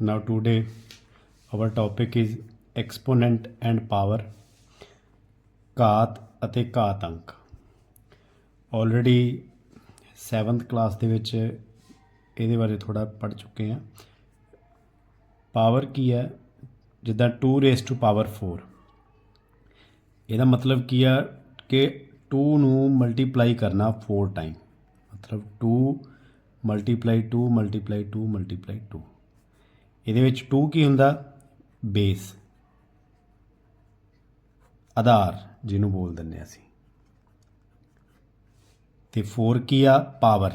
Now today, our topic is exponent and power ਘਾਤ ਅਤੇ ਘਾਤ ਅੰਕ already 7th class ਦੇ ਵਿੱਚ ਇਹਦੇ ਬਾਰੇ ਥੋੜਾ ਪੜ ਚੁੱਕੇ ਹਾਂ। ਪਾਵਰ ਕੀ ਹੈ? ਜਿੱਦਾਂ 2 ਰੇਸ ਟੂ ਪਾਵਰ 4 ਇਹਦਾ ਮਤਲਬ ਕੀ ਆ ਕਿ 2 ਨੂੰ ਮਲਟੀਪਲਾਈ ਕਰਨਾ 4 ਟਾਈਮ ਮਤਲਬ 2 ਮਲਟੀਪਲਾਈ 2 ਮਲਟੀਪਲਾਈ 2 ਮਲਟੀਪਲਾਈ 2 ਇਹਦੇ ਵਿੱਚ 2 ਕੀ ਹੁੰਦਾ? ਬੇਸ ਆਧਾਰ, ਜਿਹਨੂੰ ਬੋਲ ਦਿੰਦੇ ਹਾਂ ਅਸੀਂ। ਤੇ 4 ਕੀ ਆ? ਪਾਵਰ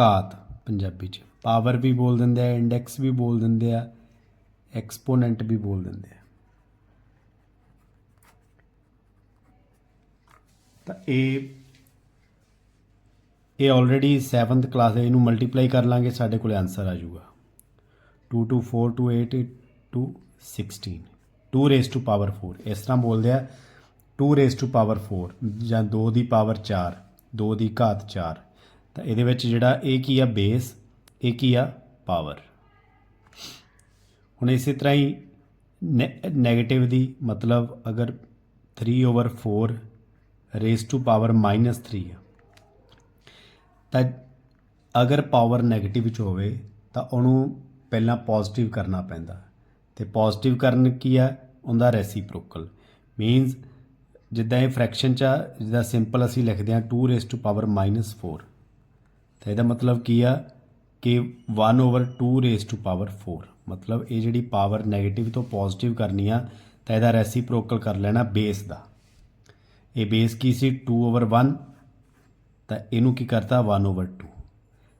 ਘਾਤ, ਪੰਜਾਬੀ ਚ। ਪਾਵਰ ਵੀ ਬੋਲ ਦਿੰਦੇ ਆ ਇੰਡੈਕਸ ਵੀ ਬੋਲ ਦਿੰਦੇ ਆ ਐਕਸਪੋਨੈਂਟ ਵੀ ਬੋਲ ਦਿੰਦੇ ਆ। ਤਾਂ ਇਹ ਇਹ ਆਲਰੇਡੀ 7th ਕਲਾਸ ਹੈ, ਇਹਨੂੰ ਮਲਟੀਪਲਾਈ ਕਰ ਲਾਂਗੇ, ਸਾਡੇ ਕੋਲੇ ਆਨਸਰ ਆ ਜਾਊਗਾ। 2 2 4 2 8 2 16 2 ਰੇਸ ਟੂ ਪਾਵਰ 4 ਇਸ ਤਰ੍ਹਾਂ ਬੋਲਦੇ ਆ 2 ਰੇਸ ਟੂ ਪਾਵਰ 4 ਜਾਂ 2 ਦੀ ਪਾਵਰ 4 2 ਦੀ ਘਾਤ 4 ਤਾਂ ਇਹਦੇ ਵਿੱਚ ਜਿਹੜਾ ਇਹ ਕੀ ਆ ਬੇਸ ਇਹ ਕੀ ਆ ਪਾਵਰ ਹੁਣ ਇਸੇ ਤਰ੍ਹਾਂ ਹੀ 네ਗੇਟਿਵ ਦੀ ਮਤਲਬ ਅਗਰ 3 ਓਵਰ 4 ਰੇਸ ਟੂ ਪਾਵਰ -3 ਆ ਤਾਂ ਅਗਰ ਪਾਵਰ ਨੈਗੇਟਿਵ ਚ ਹੋਵੇ ਤਾਂ ਉਹਨੂੰ ਪਹਿਲਾਂ ਪੋਜ਼ਿਟਿਵ ਕਰਨਾ ਪੈਂਦਾ। ਤੇ ਪੋਜ਼ਿਟਿਵ ਕਰਨ ਕੀ ਆ? ਉਹਦਾ ਰੈਸੀਪ੍ਰੋਕਲ ਮੀਨਸ ਜਿੱਦਾਂ ਇਹ ਫ੍ਰੈਕਸ਼ਨ ਚ ਆ, ਜਿੱਦਾਂ ਸਿੰਪਲ ਅਸੀਂ ਲਿਖਦੇ ਹਾਂ 2 ਰੇਸ ਟੂ ਪਾਵਰ -4 ਤਾਂ ਇਹਦਾ ਮਤਲਬ ਕੀ ਆ? ਕਿ 1 ਓਵਰ 2 ਰੇਸ ਟੂ ਪਾਵਰ 4 ਮਤਲਬ ਇਹ ਜਿਹੜੀ ਪਾਵਰ 네ਗੇਟਿਵ ਤੋਂ ਪੋਜ਼ਿਟਿਵ ਕਰਨੀ ਆ, ਤਾਂ ਇਹਦਾ ਰੈਸੀਪ੍ਰੋਕਲ ਕਰ ਲੈਣਾ ਬੇਸ ਦਾ। ਇਹ ਬੇਸ ਕੀ ਸੀ? 2 ਓਵਰ 1 ਤਾਂ ਇਹਨੂੰ ਕੀ ਕਰਤਾ? 1 ਓਵਰ 2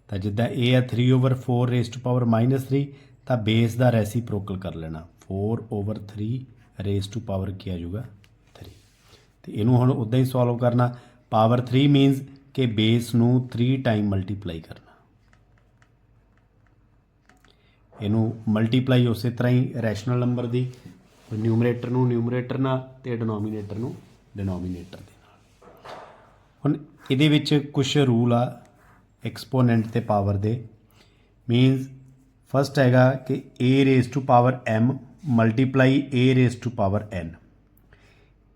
ਤਾਂ ਜਿੱਦਾਂ ਇਹ ਹੈ 3 ਓਵਰ 4 ਰੇਸ ਟੂ ਪਾਵਰ -3 ਤਾਂ ਬੇਸ ਦਾ ਰੈਸੀਪ੍ਰੋਕਲ ਕਰ ਲੈਣਾ। 4 ਓਵਰ 3 ਰੇਸ ਟੂ ਪਾਵਰ ਕੀ ਆ ਜਾਊਗਾ? 3 ਤੇ ਇਹਨੂੰ ਹੁਣ ਉਦਾਂ ਹੀ ਸੋਲਵ ਕਰਨਾ। ਪਾਵਰ 3 ਮੀਨਸ ਕਿ ਬੇਸ ਨੂੰ 3 ਟਾਈਮ ਮਲਟੀਪਲਾਈ ਕਰਨਾ। ਇਹਨੂੰ ਮਲਟੀਪਲਾਈ ਉਸੇ ਤਰ੍ਹਾਂ ਹੀ ਰੈਸ਼ਨਲ ਨੰਬਰ ਦੀ ਨਿਊਮਰੇਟਰ ਨੂੰ ਨਿਊਮਰੇਟਰ ਨਾਲ ਤੇ ਡਿਨੋਮੀਨੇਟਰ ਨੂੰ ਡਿਨੋਮੀਨੇਟਰ ਦੇ ਨਾਲ। ਹੁਣ ਇਹਦੇ ਵਿੱਚ ਕੁਝ ਰੂਲ ਆ ਐਕਸਪੋਨੈਂਟ ਤੇ ਪਾਵਰ ਦੇ। ਮੀਨਸ ਫਸਟ ਹੈਗਾ ਕਿ a raise to power m multiply a raise to power n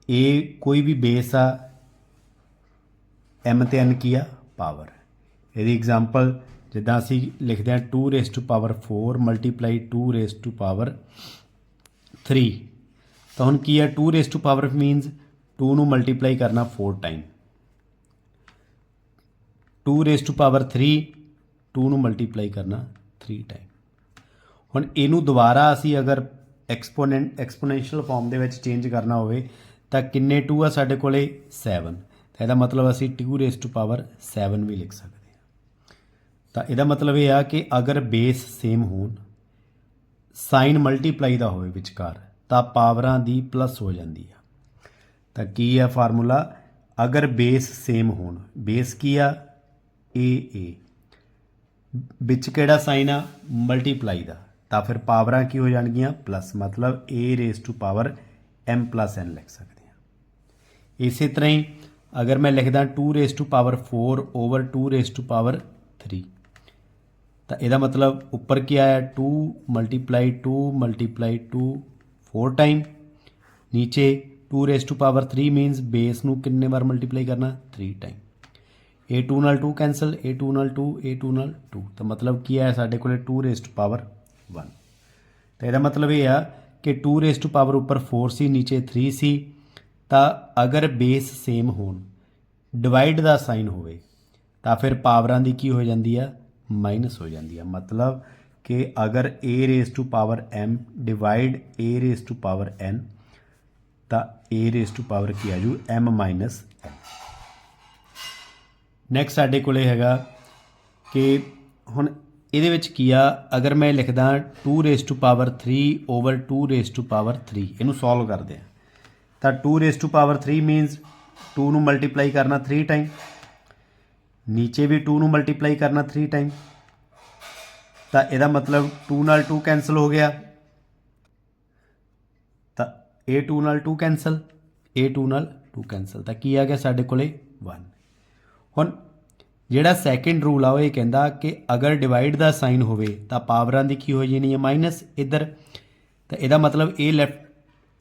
a ਕੋਈ ਵੀ ਬੇਸ ਆ, m ਤੇ n ਕੀ ਆ? ਪਾਵਰ ਇਹਦੀ ਐਗਜ਼ਾਮਪਲ ਜਿੱਦਾਂ ਅਸੀਂ ਲਿਖਦੇ ਹਾਂ 2 raise to power 4 multiply 2 raise to power 3 ਤਾਂ ਹੁਣ ਕੀ ਹੈ 2 ਰੇਸ ਟੂ ਪਾਵਰ ਮੀਨਸ 2 ਨੂੰ ਮਲਟੀਪਲਾਈ ਕਰਨਾ 4 ਟਾਈਮ 2 ਰੇਸ ਟੂ ਪਾਵਰ 3 2 ਨੂੰ ਮਲਟੀਪਲਾਈ ਕਰਨਾ 3 ਟਾਈਮ ਹੁਣ ਇਹਨੂੰ ਦੁਬਾਰਾ ਅਸੀਂ ਅਗਰ ਐਕਸਪੋਨੈਂਟ ਐਕਸਪੋਨੈਂਸ਼ੀਅਲ ਫਾਰਮ ਦੇ ਵਿੱਚ ਚੇਂਜ ਕਰਨਾ ਹੋਵੇ, ਤਾਂ ਕਿੰਨੇ 2 ਆ ਸਾਡੇ ਕੋਲੇ? 7 ਤਾਂ ਇਹਦਾ ਮਤਲਬ ਅਸੀਂ 2 ਰੇਸ ਟੂ ਪਾਵਰ 7 ਵੀ ਲਿਖ ਸਕਦੇ ਹਾਂ। ਤਾਂ ਇਹਦਾ ਮਤਲਬ ਇਹ ਆ ਕਿ ਅਗਰ ਬੇਸ ਸੇਮ ਹੋਣ ਸਾਈਨ ਮਲਟੀਪਲਾਈ ਦਾ ਹੋਵੇ ਵਿਚਕਾਰ, ਤਾਂ ਪਾਵਰਾਂ ਦੀ ਪਲੱਸ ਹੋ ਜਾਂਦੀ ਆ। ਤਾਂ ਕੀ ਆ ਫਾਰਮੂਲਾ ਅਗਰ ਬੇਸ ਸੇਮ ਹੋਣ ਬੇਸ ਕੀ ਆ? A a ਵਿੱਚ ਕਿਹੜਾ ਸਾਈਨ ਆ? ਮਲਟੀਪਲਾਈ ਦਾ। ਤਾਂ ਫਿਰ ਪਾਵਰਾਂ ਕੀ ਹੋ ਜਾਣਗੀਆਂ? ਪਲੱਸ ਮਤਲਬ a raise to power m n ਲਿਖ ਸਕਦੇ ਹਾਂ। ਇਸੇ ਤਰ੍ਹਾਂ ਹੀ ਅਗਰ ਮੈਂ ਲਿਖਦਾ 2 raise to power 4 over 2 raise to power 3 ਤਾਂ ਇਹਦਾ ਮਤਲਬ ਉੱਪਰ ਕੀ ਆਇਆ? 2 ਮਲਟੀਪਲਾਈ 2 ਮਲਟੀਪਲਾਈ 2 4 ਟਾਈਮ ਨੀਚੇ 2 raise to power 3 means base ਨੂੰ ਕਿੰਨੇ ਵਾਰ ਮਲਟੀਪਲਾਈ ਕਰਨਾ? 3 ਟਾਈਮ a2 ਨਾਲ 2 ਕੈਨਸਲ a2 ਨਾਲ 2 a2 ਨਾਲ 2 ਤਾਂ ਮਤਲਬ ਕੀ ਆਇਆ ਸਾਡੇ ਕੋਲੇ 2 ਰੇਸ ਟੂ ਪਾਵਰ 1 ਤਾਂ ਇਹਦਾ ਮਤਲਬ ਇਹ ਆ ਕਿ 2 ਰੇਸ ਟੂ ਪਾਵਰ ਉੱਪਰ 4 ਸੀ, ਨੀਚੇ 3 ਸੀ, ਤਾਂ ਅਗਰ ਬੇਸ ਸੇਮ ਹੋਣ ਡਿਵਾਈਡ ਦਾ ਸਾਈਨ ਹੋਵੇ, ਤਾਂ ਫਿਰ ਪਾਵਰਾਂ ਦੀ ਕੀ ਹੋ ਜਾਂਦੀ ਆ? ਮਾਈਨਸ ਹੋ ਜਾਂਦੀ ਆ। ਮਤਲਬ ਕਿ ਅਗਰ a raise to power m divide a raise to power n, ਤਾਂ a ਰੇਸ ਟੂ ਪਾਵਰ ਕੀ ਆ ਜੂ? m ਮਾਈਨਸ n ਨੈਕਸਟ ਸਾਡੇ ਕੋਲੇ ਹੈਗਾ ਕਿ ਹੁਣ ਇਹਦੇ ਵਿੱਚ ਕੀ ਆ? ਅਗਰ ਮੈਂ ਲਿਖਦਾ 2 raise to power 3 over 2 raise to power 3 ਇਹਨੂੰ ਸੋਲਵ ਕਰਦੇ ਆ। ਤਾਂ 2 ਰੇਸ ਟੂ ਪਾਵਰ 3 ਮੀਨਸ 2 ਨੂੰ ਮਲਟੀਪਲਾਈ ਕਰਨਾ 3 ਟਾਈਮ ਨੀਚੇ ਵੀ 2 ਨੂੰ ਮਲਟੀਪਲਾਈ ਕਰਨਾ 3 ਟਾਈਮ ਤਾਂ ਇਹਦਾ ਮਤਲਬ 2 ਨਾਲ 2 ਕੈਨਸਲ ਹੋ ਗਿਆ। ਤਾਂ a2 ਨਾਲ 2 ਕੈਨਸਲ a2 ਨਾਲ 2 ਕੈਨਸਲ ਤਾਂ ਕੀ ਆ ਗਿਆ ਸਾਡੇ ਕੋਲੇ? 1 ਹੁਣ ਜਿਹੜਾ ਸੈਕੰਡ ਰੂਲ ਆ, ਉਹ ਇਹ ਕਹਿੰਦਾ ਕਿ ਅਗਰ ਡਿਵਾਈਡ ਦਾ ਸਾਈਨ ਹੋਵੇ, ਤਾਂ ਪਾਵਰਾਂ ਦੀ ਕੀ ਹੋ ਜਾਣੀ ਹੈ ਮਾਈਨਸ ਇੱਧਰ। ਤਾਂ ਇਹਦਾ ਮਤਲਬ ਇਹ ਲੈਫਟ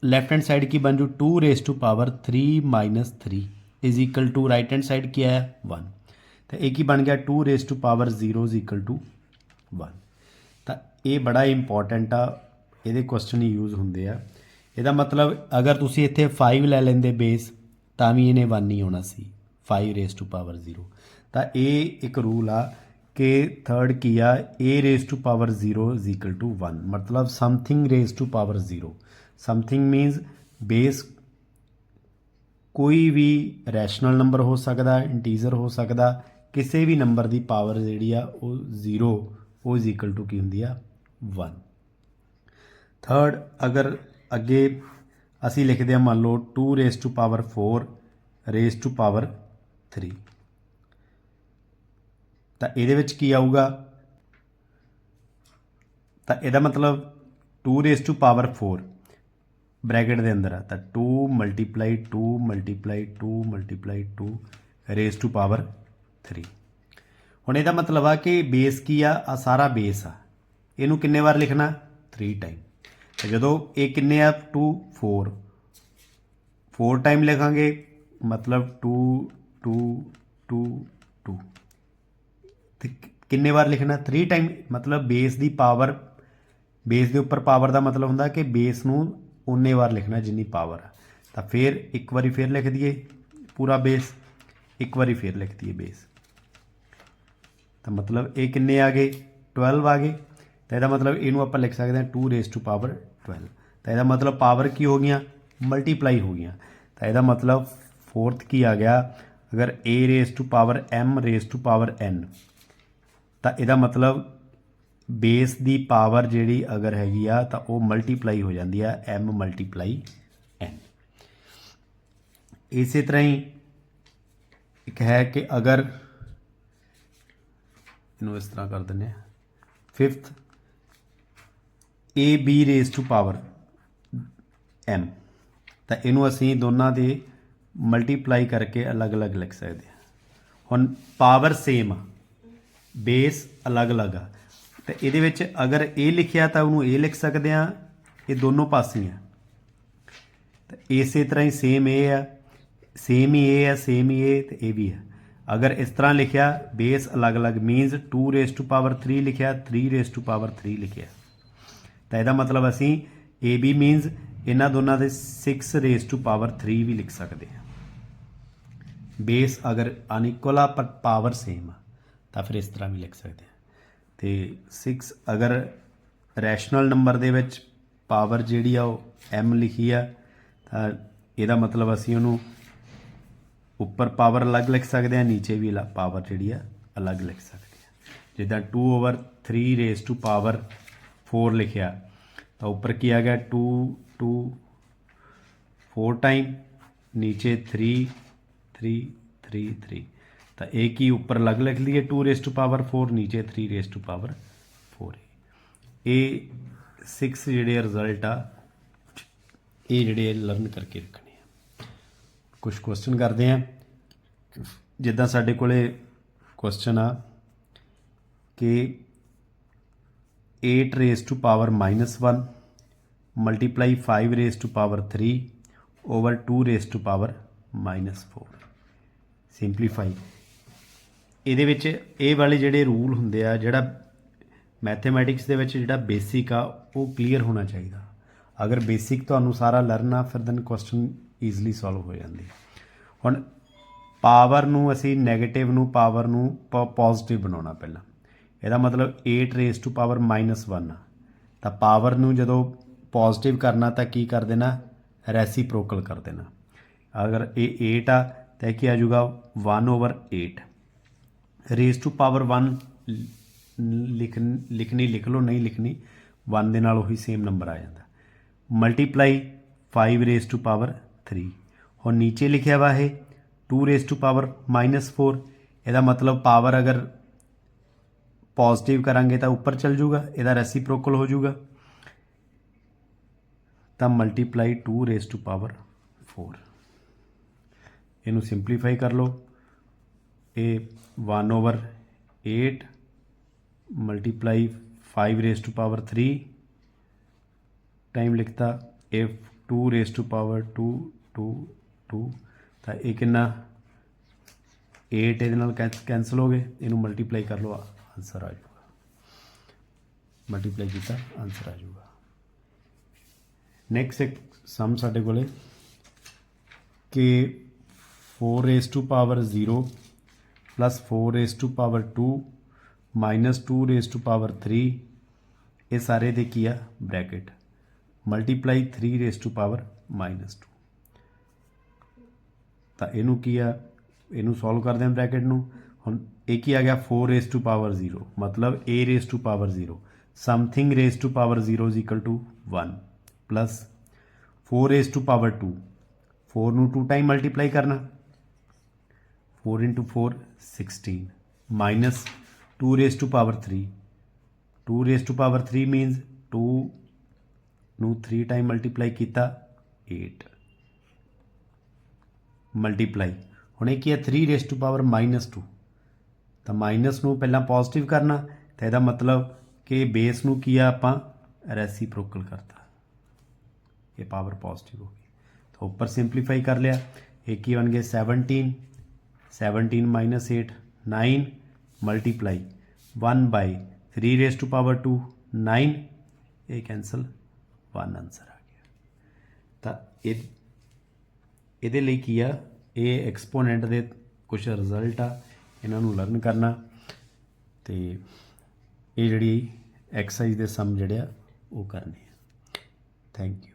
ਲੈਫਟ ਹੈਂਡ ਸਾਈਡ ਕੀ ਬਣ ਜੂ? 2 raise to power 3 minus 3 is equal to right hand side ਕੀ ਹੈ 1 ਤਾਂ ਇਹ ਕੀ ਬਣ ਗਿਆ? 2 raise to power 0 is equal to 1 ਤਾਂ ਇਹ ਬੜਾ ਇੰਪੋਰਟੈਂਟ ਆ। ਇਹਦੇ ਕੁਐਸਚਨ ਯੂਜ਼ ਹੁੰਦੇ ਆ। ਇਹਦਾ ਮਤਲਬ ਅਗਰ ਤੁਸੀਂ ਇੱਥੇ 5 ਲੈ ਲੈਂਦੇ ਬੇਸ ਤਾਂ ਵੀ ਇਹਨੇ 1 ਨਹੀਂ ਹੋਣਾ ਸੀ। 5 ਰੇਸ ਟੂ ਪਾਵਰ 0 ਤਾਂ ਇਹ ਇੱਕ ਰੂਲ ਆ ਕਿ ਥਰਡ ਕੀ ਆ? A raise to power 0 is equal to 1 ਮਤਲਬ something raise to power 0 something means base ਕੋਈ ਵੀ ਰੈਸ਼ਨਲ ਨੰਬਰ ਹੋ ਸਕਦਾ ਇੰਟੀਜ਼ਰ ਹੋ ਸਕਦਾ, ਕਿਸੇ ਵੀ ਨੰਬਰ ਦੀ ਪਾਵਰ ਜਿਹੜੀ ਆ ਉਹ 0 ਉਹ ਇਜ਼ ਇਕੁਅਲ ਟੂ ਕੀ ਹੁੰਦੀ ਆ? 1 ਥਰਡ ਅਗਰ ਅੱਗੇ ਅਸੀਂ ਲਿਖਦੇ ਹਾਂ ਮੰਨ ਲਓ 2 raise to power 4 raise to power 3 ਤਾਂ ਇਹਦੇ ਵਿੱਚ ਕੀ ਆਊਗਾ? ਤਾਂ ਇਹਦਾ ਮਤਲਬ 2 ਰੇਸ ਟੂ ਪਾਵਰ 4 ਬ੍ਰੈਕਟ ਦੇ ਅੰਦਰ ਆ। ਤਾਂ 2 multiply 2 multiply 2 multiply 2 raise to power 3 ਹੁਣ ਇਹਦਾ ਮਤਲਬ ਆ ਕਿ ਬੇਸ ਕੀ ਆ? ਆ ਸਾਰਾ ਬੇਸ ਆ। ਇਹਨੂੰ ਕਿੰਨੇ ਵਾਰ ਲਿਖਣਾ? 3 ਟਾਈਮ ਤੇ ਜਦੋਂ ਇਹ ਕਿੰਨੇ ਆ? 2 4 4 ਟਾਈਮ ਲਿਖਾਂਗੇ, ਮਤਲਬ 2 2 2 2 ਤੇ ਕਿੰਨੇ ਵਾਰ ਲਿਖਣਾ? 3 ਟਾਈਮ ਮਤਲਬ ਬੇਸ ਦੀ ਪਾਵਰ ਬੇਸ ਦੇ ਉੱਪਰ ਪਾਵਰ ਦਾ ਮਤਲਬ ਹੁੰਦਾ ਕਿ ਬੇਸ ਨੂੰ ਉਨੇ ਵਾਰ ਲਿਖਣਾ ਜਿੰਨੀ ਪਾਵਰ ਆ। ਤਾਂ ਫਿਰ ਇੱਕ ਵਾਰੀ ਫਿਰ ਲਿਖ ਦਈਏ ਪੂਰਾ ਬੇਸ ਇੱਕ ਵਾਰੀ ਫਿਰ ਲਿਖ ਦਈਏ ਬੇਸ ਤਾਂ ਮਤਲਬ ਇਹ ਕਿੰਨੇ ਆ ਗਏ? 12 ਆ ਗਏ। ਤਾਂ ਇਹਦਾ ਮਤਲਬ ਇਹਨੂੰ ਆਪਾਂ ਲਿਖ ਸਕਦੇ ਹਾਂ 2 ਰੇਸ ਟੂ ਪਾਵਰ 12 ਤਾਂ ਇਹਦਾ ਮਤਲਬ ਪਾਵਰ ਕੀ ਹੋ ਗਈਆਂ? ਮਲਟੀਪਲਾਈ ਹੋ ਗਈਆਂ। ਤਾਂ ਇਹਦਾ ਮਤਲਬ ਫੋਰਥ ਕੀ ਆ ਗਿਆ? ਅਗਰ a raise to power m raise to power n, ਤਾਂ ਇਹਦਾ ਮਤਲਬ ਬੇਸ ਦੀ ਪਾਵਰ ਜਿਹੜੀ ਅਗਰ ਹੈਗੀ ਆ, ਤਾਂ ਉਹ ਮਲਟੀਪਲਾਈ ਹੋ ਜਾਂਦੀ ਆ, m ਮਲਟੀਪਲਾਈ n ਇਸੇ ਤਰ੍ਹਾਂ ਹੀ ਇੱਕ ਹੈ ਕਿ ਅਗਰ ਇਹਨੂੰ ਇਸ ਤਰ੍ਹਾਂ ਕਰ ਦਿੰਦੇ ਆ। Fifth a b raise to power m ਤਾਂ ਇਹਨੂੰ ਅਸੀਂ ਦੋਨਾਂ ਦੇ ਮਲਟੀਪਲਾਈ ਕਰਕੇ ਅਲੱਗ-ਅਲੱਗ ਲਿਖ ਸਕਦੇ ਹਾਂ ਹੁਣ ਪਾਵਰ ਸੇਮ ਆ ਬੇਸ ਅਲੱਗ-ਅਲੱਗ ਆ। ਤੇ ਇਹਦੇ ਵਿੱਚ ਅਗਰ ਇਹ ਲਿਖਿਆ ਤਾਂ ਉਹਨੂੰ ਇਹ ਲਿਖ ਸਕਦੇ ਆ, ਇਹ ਦੋਨੋਂ ਪਾਸੇ ਆ। ਤੇ ਇਸੇ ਤਰ੍ਹਾਂ ਹੀ ਸੇਮ ਇਹ ਆ ਸੇਮ ਹੀ ਇਹ ਆ ਸੇਮ ਹੀ ਇਹ ਤੇ ਇਹ ਵੀ ਆ। ਅਗਰ ਇਸ ਤਰ੍ਹਾਂ ਲਿਖਿਆ ਬੇਸ ਅਲੱਗ-ਅਲੱਗ ਮੀਨਸ 2 ਰੇਸ ਟੂ ਪਾਵਰ 3 ਲਿਖਿਆ 3 ਰੇਸ ਟੂ ਪਾਵਰ 3 ਲਿਖਿਆ। ਤਾਂ ਇਹਦਾ ਮਤਲਬ ਅਸੀਂ AB ਮੀਨਸ ਇਹਨਾਂ ਦੋਨਾਂ ਦੇ 6 ਰੇਜ਼ ਟੂ ਪਾਵਰ 3 ਵੀ ਲਿਖ ਸਕਦੇ ਹਾਂ। ਬੇਸ ਅਗਰ ਅਨਇਕੁਅਲ ਆ ਪਰ ਪਾਵਰ ਸੇਮ ਆ, ਤਾਂ ਫਿਰ ਇਸ ਤਰ੍ਹਾਂ ਵੀ ਲਿਖ ਸਕਦੇ ਹਾਂ। ਤੇ 6 ਅਗਰ ਰੈਸ਼ਨਲ ਨੰਬਰ ਦੇ ਵਿੱਚ ਪਾਵਰ ਜਿਹੜੀ ਆ ਉਹ m ਲਿਖੀ ਆ, ਤਾਂ ਇਹਦਾ ਮਤਲਬ ਅਸੀਂ ਉਹਨੂੰ ਉੱਪਰ ਪਾਵਰ ਅਲੱਗ ਲਿਖ ਸਕਦੇ ਹਾਂ, ਨੀਚੇ ਵੀ ਪਾਵਰ ਜਿਹੜੀ ਆ, ਅਲੱਗ ਲਿਖ ਸਕਦੇ ਹਾਂ। ਜਿੱਦਾਂ 2 ਓਵਰ 3 ਰੇਜ਼ ਟੂ ਪਾਵਰ 4 ਲਿਖਿਆ ਤਾਂ ਉੱਪਰ ਕੀ ਆ ਗਿਆ? 2 2 4 ਟਾਈਮ ਨੀਚੇ 3 3 3 3 ਤਾਂ ਇਹ ਕੀ ਉੱਪਰ ਅਲੱਗ ਲਿਖ ਲਈਏ? 2 ਰੇਸ ਟੂ ਪਾਵਰ 4 ਨੀਚੇ 3 ਰੇਸ ਟੂ ਪਾਵਰ 4 ਇਹ 6 ਜਿਹੜੇ ਰਿਜ਼ਲਟ ਆ, ਇਹ ਜਿਹੜੇ ਲਰਨ ਕਰਕੇ ਰੱਖਣੇ ਆ। ਕੁਝ ਕੁਐਸਚਨ ਕਰਦੇ ਆ। ਜਿੱਦਾਂ ਸਾਡੇ ਕੋਲੇ ਕੁਐਸਚਨ ਆ ਕਿ 8 raise to power -1 multiply 5 raise to power 3 over 2 raise to power -4 simplify ਇਹਦੇ ਵਿੱਚ ਇਹ ਵਾਲੇ ਜਿਹੜੇ ਰੂਲ ਹੁੰਦੇ ਆ, ਜਿਹੜਾ ਮੈਥਮੈਟਿਕਸ ਦੇ ਵਿੱਚ ਜਿਹੜਾ ਬੇਸਿਕ ਆ, ਉਹ ਕਲੀਅਰ ਹੋਣਾ ਚਾਹੀਦਾ। ਅਗਰ ਬੇਸਿਕ ਤੁਹਾਨੂੰ ਸਾਰਾ ਲਰਨ ਆ, ਫਿਰ ਦੈਨ ਕੁਐਸਚਨ ਈਜ਼ੀਲੀ ਸੋਲਵ ਹੋ ਜਾਂਦੇ। ਹੁਣ ਪਾਵਰ ਨੂੰ ਅਸੀਂ 네ਗੇਟਿਵ ਨੂੰ ਪਾਵਰ ਨੂੰ ਪੋਜ਼ਿਟਿਵ ਬਣਾਉਣਾ ਪਹਿਲਾਂ। ਇਹਦਾ ਮਤਲਬ 8 ਰੇਸ ਟੂ ਪਾਵਰ -1 ਆ। ਤਾਂ ਪਾਵਰ ਨੂੰ ਜਦੋਂ ਪੋਜ਼ਿਟਿਵ ਕਰਨਾ ਤਾਂ ਕੀ ਕਰ ਦੇਣਾ? ਰੈਸੀਪ੍ਰੋਕਲ ਕਰ ਦੇਣਾ। ਅਗਰ ਇਹ 8 ਆ, ਤਾਂ ਇਹ ਕੀ ਆ ਜਾਊਗਾ? 1 ਓਵਰ 8 ਰੇਸ ਟੂ ਪਾਵਰ 1 ਲਿਖ ਲਿਖਣੀ ਲਿਖ ਲਓ, ਨਹੀਂ ਲਿਖਣੀ 1 ਦੇ ਨਾਲ ਉਹੀ ਸੇਮ ਨੰਬਰ ਆ ਜਾਂਦਾ। ਮਲਟੀਪਲਾਈ 5 ਰੇਸ ਟੂ ਪਾਵਰ 3 ਹੁਣ ਨੀਚੇ ਲਿਖਿਆ ਵਾ ਇਹ 2 ਰੇਸ ਟੂ ਪਾਵਰ -4 ਇਹਦਾ ਮਤਲਬ ਪਾਵਰ ਅਗਰ ਪੋਜ਼ਿਟਿਵ ਕਰਾਂਗੇ ਤਾਂ ਉੱਪਰ ਚਲ ਜਾਊਗਾ, ਇਹਦਾ ਰੈਸੀਪ੍ਰੋਕਲ ਹੋ ਜਾਊਗਾ। ਤਾਂ ਮਲਟੀਪਲਾਈ 2 ਰੇਸ ਟੂ ਪਾਵਰ 4 ਇਹਨੂੰ ਸਿੰਪਲੀਫਾਈ ਕਰ ਲਓ। ਇਹ 1 over 8 multiply 5 raise to power 3 time ਲਿਖਤਾ, if 2 race to power 2 2 2 ਤਾਂ ਇਹ ਕਿੰਨਾ? 8 ਇਹਦੇ ਨਾਲ ਕੈਂਸਲ ਹੋ ਗਏ। ਇਹਨੂੰ ਮਲਟੀਪਲਾਈ ਕਰ ਲਓ ਆਨਸਰ ਆ ਜਾਊਗਾ ਮਲਟੀਪਲਾਈ ਕੀਤਾ ਆਨਸਰ ਆ ਜਾਊਗਾ ਨੈਕਸਟ ਇੱਕ ਸਮ ਸਾਡੇ ਕੋਲੇ ਕਿ 4 raise to power 0 plus 4 raise to power 2 minus 2 raise to power 3 ਇਹ ਸਾਰੇ ਦੇ ਕੀ ਆ bracket multiply 3 raise to power minus 2 ਤਾਂ ਇਹਨੂੰ ਕੀ ਆ ਇਹਨੂੰ ਸੋਲਵ ਕਰਦੇ ਹਾਂ ਬ੍ਰੈਕਟ ਨੂੰ ਹੁਣ ਇਹ ਕੀ ਆ ਗਿਆ? 4 ਰੇਸ ਟੂ ਪਾਵਰ 0 ਮਤਲਬ a raise to power 0 something raise to power 0 is equal to 1 plus 4 raise to power 2 4 ਨੂੰ 2 ਟਾਈਮ ਮਲਟੀਪਲਾਈ ਕਰਨਾ। 4 into 4 16 minus 2 raised to power 3 2 raised to power 3 means 2 ਨੂੰ 3 ਟਾਈਮ ਮਲਟੀਪਲਾਈ ਕੀਤਾ 8 multiply ਹੁਣ ਇਹ ਕੀ ਹੈ 3 raise to power -2 ਤਾਂ minus ਨੂੰ ਪਹਿਲਾਂ ਪੋਜ਼ਿਟਿਵ ਕਰਨਾ, ਤਾਂ ਇਹਦਾ ਮਤਲਬ ਕਿ ਬੇਸ ਨੂੰ ਕੀ ਆ ਆਪਾਂ? ਰੈਸੀਪ੍ਰੋਕਲ ਕਰਤਾ। ਇਹ ਪਾਵਰ ਪੋਜ਼ਿਟਿਵ ਹੋ ਗਈ। ਤਾਂ ਉੱਪਰ ਸਿੰਪਲੀਫਾਈ ਕਰ ਲਿਆ। ਇਹ ਕੀ ਬਣ ਗਏ? 17 17 minus 8 9 multiply 1 by 3 raise to power 2 9 ਇਹ ਕੈਨਸਲ 1 ਆਨਸਰ ਆ ਗਿਆ। ਤਾਂ ਇਹ, ਇਹਦੇ ਲਈ ਕੀ ਆ? ਇਹ ਐਕਸਪੋਨੈਂਟ ਦੇ ਕੁਝ ਰਿਜ਼ਲਟ ਆ। ਇਹਨਾਂ ਨੂੰ ਲਰਨ ਕਰਨਾ ਤੇ ਇਹ ਜਿਹੜੀ ਐਕਸਰਸਾਈਜ਼ ਦੇ ਸਮ ਜਿਹੜੇ ਆ, ਉਹ ਕਰਨੇ ਆ। Thank you